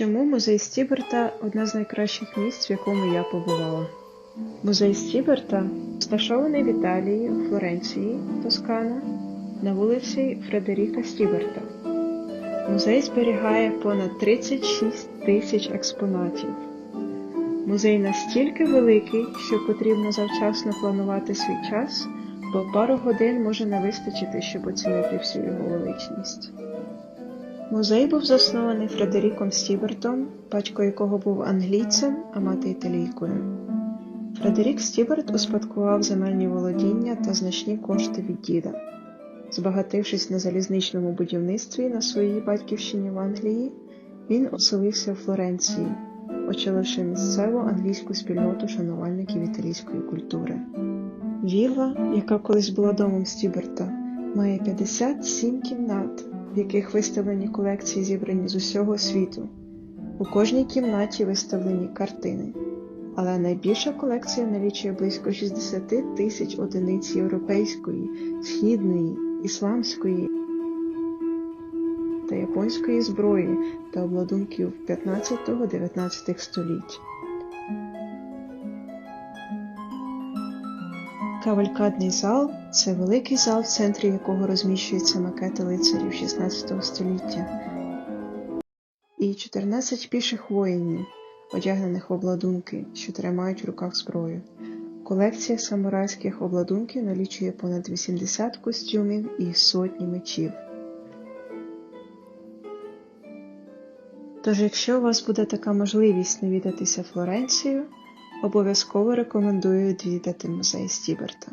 Чому музей Стіберта одне з найкращих місць, в якому я побувала? Музей Стіберта розташований в Італії, у Флоренції, Тоскана, на вулиці Фредеріка Стіберта. Музей зберігає понад 36 тисяч експонатів. Музей настільки великий, що потрібно завчасно планувати свій час, бо пару годин може не вистачити, щоб оцінити всю його величність. Музей був заснований Фредеріком Стібертом, батько якого був англійцем, а мати італійкою. Фредерік Стіберт успадкував земельні володіння та значні кошти від діда. Збагатившись на залізничному будівництві на своїй батьківщині в Англії, він оселився в Флоренції, очоливши місцеву англійську спільноту шанувальників італійської культури. Вілла, яка колись була домом Стіберта, має 57 кімнат, в яких виставлені колекції зібрані з усього світу. У кожній кімнаті виставлені картини. Але найбільша колекція налічує близько 60 тисяч одиниць європейської, східної, ісламської та японської зброї та обладунків 15-19 століть. Кавалькадний зал це великий зал, в центрі якого розміщуються макети лицарів 16 століття і 14 піших воїнів, одягнених в обладунки, що тримають в руках зброю. Колекція самурайських обладунків налічує понад 80 костюмів і сотні мечів. Тож, якщо у вас буде така можливість навідатися Флоренцію, обов'язково рекомендую відвідати музей Стіберта.